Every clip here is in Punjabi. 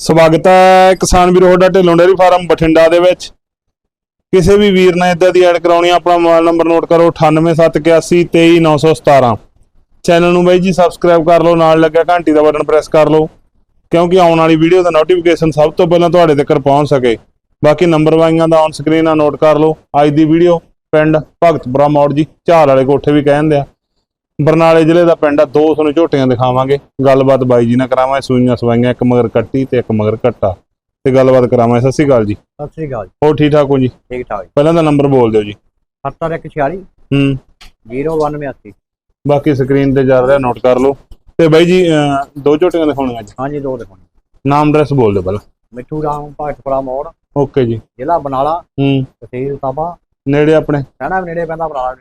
ਸਵਾਗਤ ਹੈ ਕਿਸਾਨ ਵੀਰੋ ਤੁਹਾਡਾ ਢਿੱਲੋਂ ਡੇਅਰੀ ਫਾਰਮ ਬਠਿੰਡਾ ਦੇ ਵਿੱਚ। ਕਿਸੇ ਵੀ ਵੀਰ ਨੇ ਇਦਾਂ ਦੀ ਐਡ ਕਰਾਉਣੀ ਆ, ਆਪਣਾ ਮੋਬਾਈਲ ਨੰਬਰ ਨੋਟ ਕਰੋ 9871823917 ਚੈਨਲ ਨੂੰ ਬਾਈ ਜੀ ਸਬਸਕ੍ਰਾਈਬ ਕਰ ਲਓ ਨਾਲ ਲੱਗਿਆ ਘੰਟੀ ਦਾ ਬਟਨ ਪ੍ਰੈਸ ਕਰ ਲਓ ਕਿਉਂਕਿ ਆਉਣ ਵਾਲੀ ਵੀਡੀਓ ਦਾ ਨੋਟੀਫਿਕੇਸ਼ਨ ਸਭ ਤੋਂ ਪਹਿਲਾਂ ਤੁਹਾਡੇ ਤੱਕ ਪਹੁੰਚ ਸਕੇ। ਬਾਕੀ ਨੰਬਰ ਵਾਈਆਂ ਦਾ ਔਨ ਸਕਰੀਨ ਆ ਨੋਟ ਕਰ ਲਓ। ਅੱਜ ਦੀ ਵੀਡੀਓ ਪਿੰਡ ਭਗਤਪੁਰਾ ਮੌੜ ਜੀ ਝਾਰ ਵਾਲੇ ਕੋਠੇ ਵੀ ਕਹਿੰਦੇ ਆ। ਬਰਨਾਲੇ ਜ਼ਿਲ੍ਹੇ ਦਾ ਪਿੰਡ ਆ ਦੋ ਤੁਹਾਨੂੰ ਝੋਟੀਆਂ ਦਿਖਾਵਾਂਗੇ। ਗੱਲਬਾਤ ਬਾਈ ਜੀ ਨਾਲ ਕਰਾਵਾਂਗੇ ਸੂਈਆਂ ਸਵਾਈਆਂ ਇੱਕ ਮਗਰ ਕੱਟੀ ਤੇ ਇੱਕ ਮਗਰ ਕੱਟਾ। ਤੇ ਗੱਲਬਾਤ ਕਰਾਵਾਂਗੇ ਸਤਿ ਸ਼੍ਰੀ ਅਕਾਲ ਜੀ। ਸਤਿ ਸ੍ਰੀ ਅਕਾਲ ਜੀ। ਹੋਰ ਠੀਕ ਠਾਕ ਹੋ ਜੀ? ਠੀਕ ਠਾਕ ਜੀ। ਪਹਿਲਾਂ ਦਾ ਨੰਬਰ ਬੋਲ ਦਿਓ ਜੀ। 7146 ਹੂੰ। 0182 ਬਾਕੀ ਸਕਰੀਨ ਤੇ ਚੱਲ ਰਿਹਾ ਨੋਟ ਕਰ ਲਓ। ਤੇ ਬਾਈ ਜੀ ਦੋ ਝੋਟੀਆਂ ਦਿਖਾਉਣੀਆਂ ਅੱਜ? ਹਾਂਜੀ ਦੋ ਦਿਖਾਉਣੇ ਨਾਮ ਐਡਰੈਸ ਬੋਲ ਦਿਓ ਪਹਿਲਾਂ। ਮਿੱਠੂ ਰਾਮ ਭਾਟਪੁਰਾ ਮੋੜ। ਓਕੇ ਜੀ। ਜ਼ਿਲ੍ਹਾ ਬਨਾਲਾ ਹੂੰ। ਤਹਿਸੀਲ ਤਾਬਾ। ਨੇੜੇ ਆਪਣੇ? ਕਹਿਣਾ ਨੇੜੇ ਪੈਂਦਾ ਬਨਾਲਾ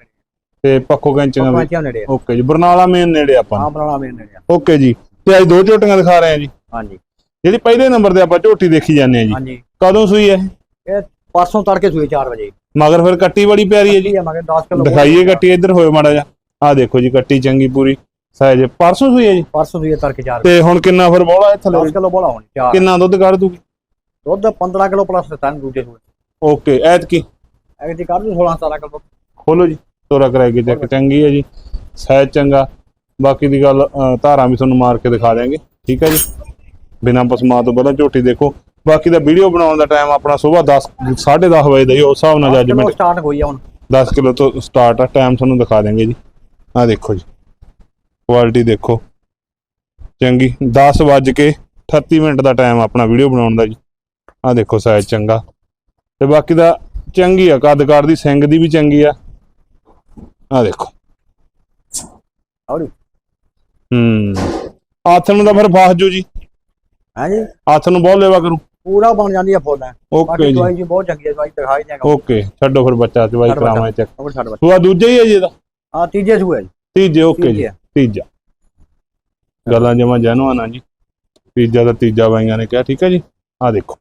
ਤੇ ਪੱਖੋ ਕੈਂਚੀਆਂ ਦੇ ਪੰਚਾਂ ਨੇੜੇ ਆ। ਓਕੇ ਜੀ ਬਰਨਾਲਾ ਮੇਨ ਨੇੜੇ ਆਪਾਂ ਹਾਂ ਬਨਾਲਾ ਮੇਰੇ ਨੇੜੇ ਆ। ਓਕੇ ਜੀ ਤੇ ਅੱਜ ਦੋ ਝੋਟੀਆਂ ਦਿਖਾ ਰਹੇ ਆ ਜੀ। ਹਾਂਜੀ। ਜਿਹੜੀ ਪਹਿਲੇ ਨੰਬਰ ਤੇ ਆਪਾਂ ਝੋਟੀ ਦੇਖੀ ਜਾਂਦੇ ਆ ਜੀ। ਹਾਂਜੀ। ਕਦੋਂ ਸੂਈ ਹੈ? ਇਹ ਪਰਸੋਂ ਤੜਕੇ ਸੂਏ 4 ਵਜੇ। ਮਗਰ ਫਿਰ ਕੱਟੀ ਬੜੀ ਪਿਆਰੀ ਹੈ ਜੀ। ਮਗਰ 10 ਕਿਲੋ ਦਿਖਾਈਏ ਕੱਟੀ ਇੱਧਰ ਹੋਏ ਮਾੜਾ ਜਿਹਾ। ਆ ਦੇਖੋ ਜੀ ਕੱਟੀ ਚੰਗੀ ਪੂਰੀ। ਸਾਈਜ਼ ਪਰਸੋਂ ਸੂਈ ਹੈ ਜੀ? ਪਰਸੋਂ ਸੂਏ ਤੜਕੇ 4 ਤੇ ਹੁਣ ਕਿੰਨਾ ਫਿਰ ਬੋਲਾ ਇੱਥੇ 10 ਕਿਲੋ ਬੋਲਾ ਹੋਣੀ 4 ਕਿੰਨਾ ਦੁੱਧ ਕੱਢ ਦੂਗੀ? ਦੁੱਧ 15 ਕਿਲੋ ਪਲੱਸ ਦਿੱਤਾ ਨੇ ਦੂਜੇ ਸੂਏ ਓਕੇ ਐਤ ਕੀ ਐਗਤੀ ਕਰ ਦੂ 16 17 ਕਿਲੋ। ਖੋਲੋ ਜੀ। ਤੋਰਾ ਕਰਾਏਗੀ ਚੈੱਕ ਚੰਗੀ ਹੈ ਜੀ। ਸਾਈਜ਼ ਚੰਗਾ। ਬਾਕੀ ਦੀ ਗੱਲ ਧਾਰਾਂ ਵੀ ਤੁਹਾਨੂੰ ਮਾਰ ਕੇ ਦਿਖਾ ਦਿਆਂਗੇ। ਠੀਕ ਹੈ ਜੀ? ਬਿਨਾਂ ਪਸਮਾ ਤੋਂ ਪਹਿਲਾਂ ਝੋਟੀ ਦੇਖੋ। ਬਾਕੀ ਦਾ ਵੀਡੀਓ ਬਣਾਉਣ ਦਾ ਟਾਈਮ ਆਪਣਾ ਸਵੇਰ 10 10:30 ਵਜੇ ਦਾ ਹੀ ਉਸ ਹਿਸਾਬ ਨਾਲ ਜੱਜਮੈਂਟ ਸਟਾਰਟ ਹੋਈ ਆ ਹੁਣ। 10 ਕਿਲੋ ਤੋਂ ਸਟਾਰਟ ਆ ਟਾਈਮ ਤੁਹਾਨੂੰ ਦਿਖਾ ਦਿਆਂਗੇ ਜੀ। ਆ ਦੇਖੋ ਜੀ। ਕੁਆਲਿਟੀ ਦੇਖੋ। ਚੰਗੀ। 10 ਵੱਜ ਕੇ 38 ਮਿੰਟ ਦਾ ਟਾਈਮ ਆਪਣਾ ਵੀਡੀਓ ਬਣਾਉਣ ਦਾ ਜੀ। ਆ ਦੇਖੋ ਸਾਈਜ਼ ਚੰਗਾ। ਤੇ ਬਾਕੀ ਦਾ ਚੰਗੀ ਆ ਕੱਦ ਕਾਰ ਦੀ ਸਿੰਗ ਦੀ ਵੀ ਚੰਗੀ ਆ। ਆ ਦੇਖੋ। ਹੌਲੀ ਹੂੰ। ਹੱਥ ਨੂੰ ਤਾਂ ਫਿਰ ਫਸ ਜੂ ਜੀ। ਹਾਂਜੀ। ਹੱਥ ਨੂੰ ਬਹੁਤ ਲੈਵਾ ਕਰੂ। ਪੂਰਾ ਬਣ ਜਾਂਦੀ ਆ ਫੁੱਲ। ਓਕੇ ਜੀ। ਦਵਾਈ ਜੀ ਬਹੁਤ ਚੰਗੀ ਹੈ ਦਵਾਈ ਦਿਖਾਈ ਦਿਆਂਗਾ। ਓਕੇ ਛੱਡੋ ਫਿਰ ਬੱਚਾ ਬੱਚਾ। ਕਰਾਵਾਂ ਚੈੱਕ। ਸੂਆ ਦੂਜਾ ਹੀ ਹੈ ਜੀ ਇਹਦਾ? ਆ ਤੀਜੇ ਸੂਏ ਜੀ। ਤੀਜੇ ਓਕੇ ਜੀ। ਤੀਜੇ ਗੱਲਾਂ ਜਮਾ ਜੈਨੂਅਨ ਆ ਜੀ। ਤੀਜਾ ਦਾ ਤੀਜਾ ਬਾਈਆਂ ਨੇ ਕਿਹਾ ਠੀਕ ਹੈ ਜੀ। ਆ ਦੇਖੋ।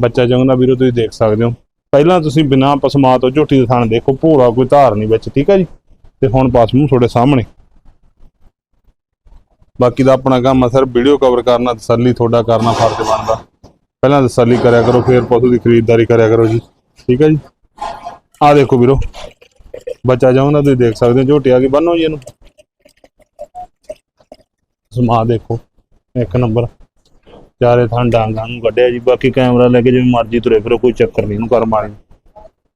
ਬੱਚਾ ਜੰਗਦਾ ਵੀਰੋ ਤੁਸੀਂ ਦੇਖ ਸਕਦੇ ਹੋ। ਪਹਿਲਾਂ ਤੁਸੀਂ ਬਿਨਾਂ ਪਸਮਾ ਤੋਂ ਝੋਟੀ ਦੇ ਥਣ ਦੇਖੋ, ਭੋਰਾ ਕੋਈ ਧਾਰ ਨਹੀਂ ਵਿੱਚ, ਠੀਕ ਹੈ ਜੀ? ਤੇ ਹੁਣ ਪਸਮੂ ਤੁਹਾਡੇ ਸਾਹਮਣੇ। ਬਾਕੀ ਦਾ ਆਪਣਾ ਕੰਮ ਆ ਵੀਡੀਓ ਕਵਰ ਕਰਨਾ, ਤਸੱਲੀ ਤੁਹਾਡਾ ਕਰਨਾ ਫਰਜ਼ ਬਣਦਾ। ਪਹਿਲਾਂ ਤਸੱਲੀ ਕਰਿਆ ਕਰੋ, ਫਿਰ ਪਸ਼ੂ ਦੀ ਖਰੀਦਦਾਰੀ ਕਰਿਆ ਕਰੋ ਜੀ। ਠੀਕ ਹੈ ਜੀ? ਆ ਦੇਖੋ ਵੀਰੋ, ਬੱਚਾ ਜਾਉਂਦਾ ਤੁਸੀਂ ਦੇਖ ਸਕਦੇ ਹੋ ਝੋਟੀ ਆ ਗਈ ਬੰਨੋ ਜੀ ਇਹਨੂੰ। ਸਮਾ ਦੇਖੋ, ਇੱਕ ਨੰਬਰ। ਚਾਰੇ ਥਾਂ ਡਾਂਗਾਂ ਨੂੰ ਕੱਢਿਆ ਜੀ ਬਾਕੀ ਕੈਮਰਾ ਲੈ ਕੇ ਜਿਵੇਂ ਮਰਜ਼ੀ ਤੁਰੇ ਫਿਰੋ ਕੋਈ ਚੱਕਰ ਨਹੀਂ ਇਹਨੂੰ ਕਰ ਮਾਰੀ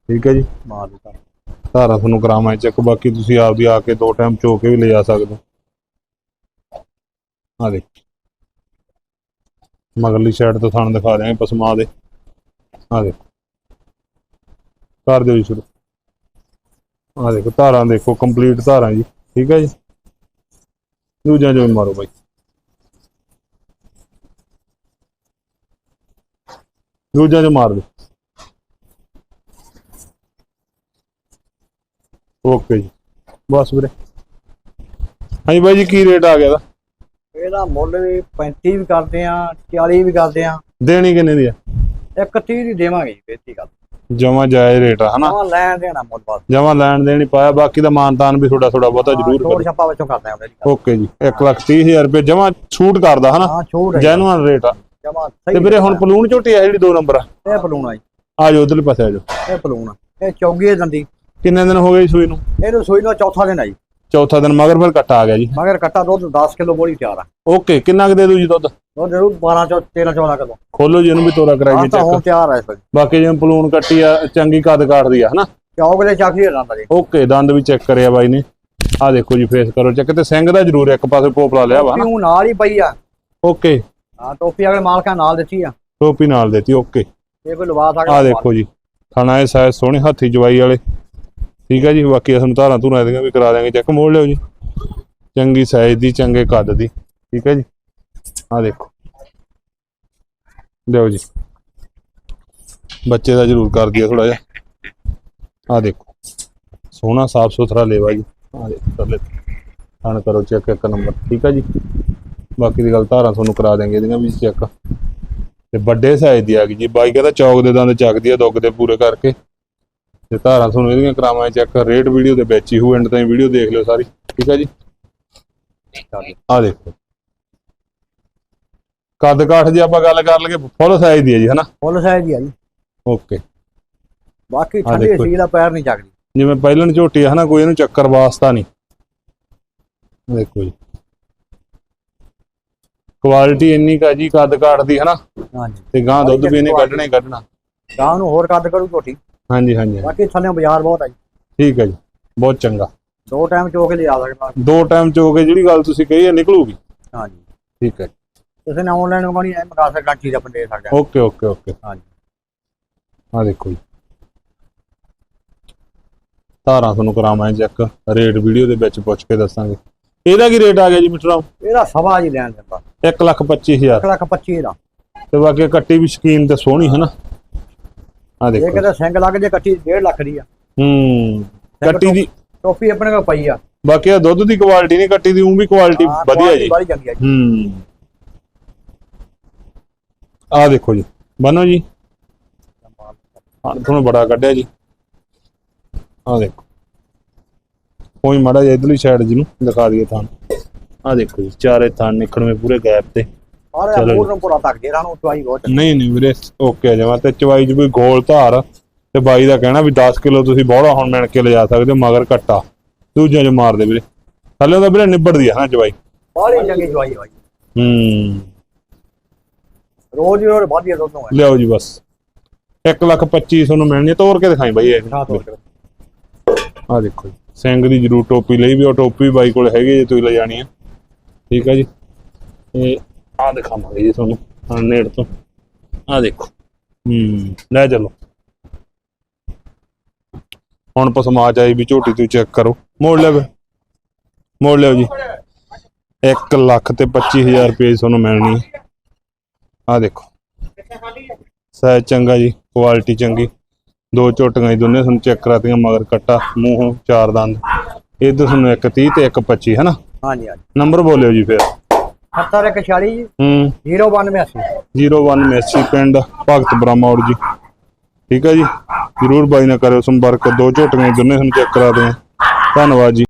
ਠੀਕ ਹੈ ਜੀ? ਮਾਰ ਦਿੱਤਾ ਧਾਰਾ ਤੁਹਾਨੂੰ ਕਰਾਵਾਂ ਚੈੱਕ ਬਾਕੀ ਤੁਸੀਂ ਆਪਦੀ ਆ ਕੇ ਦੋ ਟਾਈਮ ਚੋ ਕੇ ਵੀ ਲੈ ਜਾ ਸਕਦੇ ਆ ਦੇਖ। ਮਗਰਲੀ ਸਾਈਡ ਤੋਂ ਥਣ ਦਿਖਾ ਦਿਆਂਗੇ ਪਸਮਾ ਦੇ। ਆ ਦੇਖੋ। ਕਰ ਦਿਓ ਜੀ ਸ਼ੁਰੂ। ਆ ਦੇਖੋ ਧਾਰਾਂ ਦੇਖੋ ਕੰਪਲੀਟ ਧਾਰਾਂ ਜੀ। ਠੀਕ ਹੈ ਜੀ? ਦੂਜਾ ਜੋ ਮਾਰੋ ਬਾਈ। ਦੂਜਾ ਜੋ ਮਾਰ ਦਿਓ ਓਕੇ ਜੀ। ਬਸ ਵੀਰੇ। ਹਾਂਜੀ ਬਾਈ ਜੀ ਕੀ ਰੇਟ ਆ ਗਿਆ ਦਾ ਇਹਦਾ ਮੁੱਲ ਵੀ 35 ਵੀ ਕਰਦੇ ਆ 40 ਵੀ ਕਰਦੇ ਆ। ਦੇਣੀ ਕਿੰਨੇ ਦੀ ਆ? ਇੱਕ 30 ਦੀ ਦੇਵਾਂਗੇ ਬੇਤੀ ਗੱਲ ਜਮਾ ਜਾਇਜ਼ ਰੇਟ ਆ ਹਨਾ? ਹਾਂ ਲੈਣ ਦੇਣਾ ਮੁੱਲ ਬਾਅਦ ਜਮਾ ਲੈਣ ਦੇਣ ਪਾਇਆ ਬਾਕੀ ਦਾ ਮਾਨਤਾਨ ਵੀ ਥੋੜਾ ਥੋੜਾ ਬਹੁਤਾ ਜ਼ਰੂਰ ਕਰੋ ਛੱਪਾ ਵਿੱਚੋਂ ਕਰਦੇ ਆ ਓਕੇ ਜੀ। 1 ਲੱਖ 30 ਹਜ਼ਾਰ ਰੁਪਏ ਜਮਾ ਛੂਟ ਕਰਦਾ ਹਨਾ? ਹਾਂ ਹੈ ਜੈਨੂਅਨ ਰੇਟ ਆ। ਜਮਾ ਤੇ ਵੀਰੇ ਹੁਣ ਪਲੂਣ ਝੋਟੀ ਆ ਜਿਹੜੀ ਦੋ ਨੰਬਰ ਆ। ਇਹ ਪਲੂਣਾ ਜੀ। ਆ ਜਾਓ ਉਧਰਲੇ ਪਾਸੇ ਆ ਜਾਓ। ਇਹ ਪਲੂਣਾ ਇਹ ਚੌਗੀ ਦੰਦੀ। ਕਿੰਨੇ ਦਿਨ ਹੋ ਗਏ ਜੀ ਸੂਈ ਨੂੰ? ਇਹਨੂੰ ਸੂਈ ਨੂੰ ਚੌਥਾ ਦਿਨ ਆਈ ਚੌਥਾ ਦਿਨ ਮਗਰ ਫਿਰ ਕੱਟਾ ਆ ਗਿਆ ਜੀ। ਮਗਰ ਕੱਟਾ ਦੁੱਧ 10 ਕਿਲੋ ਬੋਲੀ ਤਿਆਰ ਆ। ਓਕੇ ਕਿੰਨਾ ਕੁ ਦੇ ਦੂ ਜੀ ਦੁੱਧ? ਦੁੱਧ ਜ਼ਰੂਰ 12 ਚੋਂ 13 14 ਕਿਲੋ। ਖੋਲੋ ਜੀ ਇਹਨੂੰ ਵੀ ਤੋਰਾ ਆ ਕਰਾਈਏ ਤਾਂ ਹੁਣ ਚੈੱਕ ਤਿਆਰ ਆ ਇਸ ਵੇਲੇ ਬਾਕੀ ਜਿਵੇਂ ਪਲੂਣ ਕੱਟੀ ਆ ਚੰਗੀ ਕੱਦ ਕਾਟਦੀ ਆ ਹਨਾ? ਚੌਕ ਦੇ ਚੱਕ ਰਹਿੰਦਾ ਜੀ। ਓਕੇ ਦੰਦ ਵੀ ਚੈੱਕ ਕਰਿਆ ਬਾਈ ਨੇ। ਆ ਦੇਖੋ ਜੀ ਫੇਸ ਕਰੋ। ਚੈੱਕ ਤੇ ਸਿੰਘ ਦਾ ਜ਼ਰੂਰ ਇੱਕ ਪਾਸੇ ਪੋਪਲਾ ਲਿਆ ਵਾ ਊਂ ਨਾਲ ਹੀ ਪਈ ਆ। ਓਕੇ। ਹਾਂ ਟੋਪੀ ਅਗਲੇ ਮਾਲਕਾਂ ਨਾਲ ਦਿੱਤੀ ਆ। ਟੋਪੀ ਨਾਲ ਦੇਤੀ ਓਕੇ। ਇਹ ਕੋਈ ਲਵਾ ਸਕਦਾ ਆ ਦੇਖੋ ਜੀ ਥਾਣਾ ਇਹ ਸਾਇਜ਼ ਸੋਹਣੀ ਹੱਥੀ ਜਵਾਈ ਵਾਲੇ। ਠੀਕ ਹੈ ਜੀ ਬਾਕੀ ਤੁਹਾਨੂੰ ਧਾਰਾਂ ਧੂਰਾਂ ਇਹਦੀਆਂ ਵੀ ਕਰਾ ਦਿਆਂਗੇ ਚੈੱਕ ਮੋੜ ਲਿਓ ਜੀ। ਚੰਗੀ ਸਾਈਜ਼ ਦੀ ਚੰਗੇ ਕੱਦ ਦੀ। ਠੀਕ ਹੈ ਜੀ। ਆ ਦੇਖੋ। ਲਿਓ ਜੀ। ਬੱਚੇ ਦਾ ਜ਼ਰੂਰ ਕਰ ਦਿਆ ਥੋੜਾ ਜਿਹਾ। ਆ ਦੇਖੋ। ਸੋਹਣਾ ਸਾਫ਼ ਸੁਥਰਾ ਲੇਵਾ ਜੀ। ਆ ਦੇਖੋ ਥੱਲੇ ਥਣ ਕਰੋ ਚੈੱਕ ਇੱਕ ਨੰਬਰ। ਠੀਕ ਹੈ ਜੀ। ਬਾਕੀ ਦੀ ਗੱਲ ਧਾਰਾਂ ਤੁਹਾਨੂੰ ਕਰਾ ਦਿਆਂਗੇ ਇਹਦੀਆਂ ਵੀ ਚੈੱਕ ਤੇ ਵੱਡੇ ਸਾਈਜ਼ ਦੀ ਆ ਗਈ ਜੀ। ਬਾਈ ਕਹਿੰਦਾ ਚੌਕ ਦੇ ਦੰਦ ਚੱਕਦੀ ਆ ਦੁੱਗ ਦੇ ਪੂਰੇ ਕਰਕੇ। ਤੇ ਧਾਰਾਂ ਤੁਹਾਨੂੰ ਇਹਦੀਆਂ ਕਰਾਵਾਂ ਚੈੱਕ ਰੇਟ ਵੀਡੀਓ ਦੇ ਵਿੱਚ ਹੀ ਹੋ ਐਂਡ ਤਾਈਂ ਵੀਡੀਓ ਦੇਖ ਲਿਓ ਸਾਰੀ। ਠੀਕ ਹੈ ਜੀ? ਆ ਦੇਖੋ। ਕੱਦ ਕਾਠ ਜੇ ਆਪਾਂ ਗੱਲ ਕਰ ਲਈਏ ਫੁੱਲ ਸਾਈਜ਼ ਦੀ ਹੈ ਜੀ ਹਨਾ? ਫੁੱਲ ਸਾਈਜ਼ ਦੀ ਆ ਜੀ। ਓਕੇ ਬਾਕੀ ਠੰਡੀ। ਸੀ ਦਾ ਪੈਰ ਨਹੀਂ ਚੱਕਦੀ। ਜਿਵੇਂ ਪਹਿਲਣ ਝੋਟੀ ਹੈ ਹਨਾ ਕੋਈ ਇਹਨੂੰ ਚੱਕਰ ਵਾਸਤਾ ਨਹੀਂ। ਦੇਖੋ ਜੀ। ਕੁਆਲਿਟੀ ਇੰਨੀ ਕਾ ਜੀ ਕੱਦ ਕਾਠ ਦੀ ਹਨਾ? ਹਾਂਜੀ। ਤੇ ਗਾਂ ਦੁੱਧ ਵੀ ਇਹਨੇ ਕੱਢਣਾ ਹੀ ਕੱਢਣਾ। ਗਾਂ ਨੂੰ ਹੋਰ ਕੱਦ ਕਰੂ ਝੋਟੀ ਹਾਂਜੀ ਹਾਂਜੀ। ਬਾਕੀ ਥੱਲੇ ਬਾਜ਼ਾਰ ਬਹੁਤ ਆ ਜੀ। ਠੀਕ ਹੈ ਜੀ ਬਹੁਤ ਚੰਗਾ। ਦੋ ਟਾਈਮ ਚੋ ਕੇ ਲਿਆ ਸਕਦਾ ਦੋ ਟਾਈਮ ਚ ਕੇ ਜਿਹੜੀ ਗੱਲ ਤੁਸੀਂ ਕਹੀ ਹੈ ਨਿਕਲੂਗੀ। ਹਾਂਜੀ। ਠੀਕ ਹੈ ਕਿਸੇ ਨੇ ਆਨਲਾਈਨ ਮੰਗਾਉਣੀ ਐ ਮੰਗਾ ਸਕਦਾ ਚੀਜ਼ ਆਪਾਂ ਦੇ ਸਕਦੇ ਓਕੇ ਓਕੇ ਓਕੇ। ਹਾਂਜੀ। ਆ ਦੇਖੋ ਜੀ। ਧਾਰਾਂ ਤੁਹਾਨੂੰ ਕਰਾਵਾਂ ਚੈੱਕ ਰੇਟ ਵੀਡੀਓ ਦੇ ਵਿੱਚ ਪੁੱਛ ਕੇ ਦੱਸਾਂਗੇ। ਇਹਦਾ ਕੀ ਰੇਟ ਆ ਗਿਆ ਜੀ ਮਿੱਟਰਾ ਇਹਦਾ ਸਵਾ ਜੀ ਲੈਣ ਦਿੰਦਾ। 1 ਲੱਖ 25000 1 ਲੱਖ 25 ਦਾ ਤੇ ਬਾਕੀ ਕੱਟੀ ਵੀ ਸ਼ਕੀਨ ਤੇ ਸੋਹਣੀ ਹੈ ਨਾ। ਆ ਇਹ ਦੇਖੋ। ਕਿਤੇ ਸਿੰਗ ਲੱਗ ਜੇ ਕੱਟੀ 1.5 ਲੱਖ ਦੀ ਆ। ਹੂੰ ਕੱਟੀ ਦੀ ਟੋਪੀ ਆਪਣੇ ਕੋਲ ਪਈ ਆ। ਬਾਕੀ ਆ ਦੁੱਧ ਦੀ ਕੁਆਲਿਟੀ ਨਹੀਂ ਕੱਟੀ ਦੀ ਉਹ ਵੀ ਕੁਆਲਿਟੀ ਹਾਂ, ਵਧੀਆ quality ਜੀ। ਬੜੀ ਚੰਗੀ ਆ ਜੀ। ਹੂੰ। ਆ ਦੇਖੋ ਜੀ। ਬਨੋ ਜੀ। ਹਾਂ ਤੁਹਾਨੂੰ ਬੜਾ ਕੱਢਿਆ ਜੀ। ਆ ਦੇਖੋ। ਕੋਈ ਮਾੜਾ ਜਿਹਾ ਇਧਰਲੀ ਸਾਈਡ ਜੀ ਨੂੰ ਦਿਖਾ ਦਈਏ ਤੁਹਾਨੂੰ। ਆ ਦੇਖੋ ਜੀ ਚਾਰੇ ਥਾਂ ਨਿਕਲਵੇਂ ਪੂਰੇ ਗੈਪ ਤੇ। ਸਾਰੇ ਚਲੋ ਜੀ। ਮੂਰ ਨੂੰ ਪੂਰਾ ਤੱਕ ਜੇ ਰਾਣੋ ਚੁਆਈ ਬਹੁਤ ਨਹੀਂ ਨਹੀਂ ਵੀਰੇ ਓਕੇ ਜਮਾ ਤੇ ਚਵਾਈ 'ਚ ਕੋਈ ਗੋਲ ਧਾਰ ਤੇ ਬਾਈ ਦਾ ਕਹਿਣਾ ਵੀ 10 ਕਿਲੋ ਤੁਸੀਂ ਬੋੜਾ ਹੁਣ ਮਿਣ ਕੇ ਲਿਜਾ ਸਕਦੇ ਹੋ ਮਗਰ ਕੱਟਾ ਦੂਜਿਆਂ 'ਚ ਮਾਰਦੇ ਵੀਰੇ। ਥੱਲੇ ਤਾਂ ਵੀਰੇ ਨਿਬੜਦੀ ਆ ਨਾ ਚਵਾਈ। ਬੜੀ ਚੰਗੀ ਆ ਜੀ ਹੂੰ। ਰੋਜ਼ ਹੀ ਰੋਜ਼ ਵਧੀਆ ਦੁੱਧ ਹੋਇਆ ਲਿਆਓ ਜੀ ਬਸ। 1 ਲੱਖ 25 ਤੁਹਾਨੂੰ ਮਿਲਣੀ ਹੈ। ਤੋੜ ਕੇ ਦਿਖਾਈ ਬਾਈ ਇਹ। ਹਾਂ ਆ ਦੇਖੋ ਜੀ ਸਿੰਘ ਦੀ ਜ਼ਰੂਰ ਟੋਪੀ ਲਈ ਵੀ ਉਹ ਟੋਪੀ ਬਾਈ ਕੋਲ ਹੈਗੀ ਜੇ ਤੁਸੀਂ ਲੈ ਜਾਣੀ ਆ। ਠੀਕ ਹੈ ਜੀ? ਇਹ ਆ ਦਿਖਾਵਾਂਗੇ ਜੀ ਤੁਹਾਨੂੰ ਹਾਂ ਨੇੜ ਤੋਂ। ਆ ਦੇਖੋ। ਹੂੰ। ਲੈ ਚਲੋ। ਹੁਣ ਪਸਮਾ ਜਾਈ ਵੀ ਝੋਟੀ ਤੂੰ ਚੈੱਕ ਕਰੋ। ਮੋੜ ਲੈ ਵੇ ਮੋੜ ਲਿਓ ਜੀ। 1 ਲੱਖ ਤੇ 25000 ਰੁਪਏ ਤੁਹਾਨੂੰ ਮਿਲਣੀ ਆ। ਦੇਖੋ। ਸਾਇਜ਼ ਚੰਗਾ ਜੀ ਕੁਆਲਿਟੀ ਚੰਗੀ। ਦੋ ਝੋਟੀਆਂ ਹੀ ਦੋਨੇ ਤੁਹਾਨੂੰ ਚੈੱਕ ਕਰਾਤੀਆਂ ਮਗਰ ਕੱਟਾ ਮੂੰਹੋਂ ਚਾਰ ਦੰਦ। ਇਧਰ ਤੁਹਾਨੂੰ ਇੱਕ 30 ਤੇ ਇੱਕ 25 ਹੈ ਨਾ ਹਾਂਜੀ ਹਾਂਜੀ। ਨੰਬਰ ਬੋਲਿਓ ਜੀ ਫਿਰ। 71 146 ਜੀ। ਹੂੰ। 0182 01 ਮੇਸੀ ਪਿੰਡ ਭਗਤ ਬ੍ਰਹਮੌੜ ਜੀ। ਠੀਕ ਹੈ ਜੀ। ਜਰੂਰ ਬਾਈ ਨਾਲ ਕਰਿਓ ਸੰਪਰਕ। ਦੋ ਝੋਟੀਆਂ ਦੋਨੇ ਤੁਹਾਨੂੰ ਚੈੱਕ ਕਰਾ ਦੇ ਧੰਨਵਾਦ ਜੀ।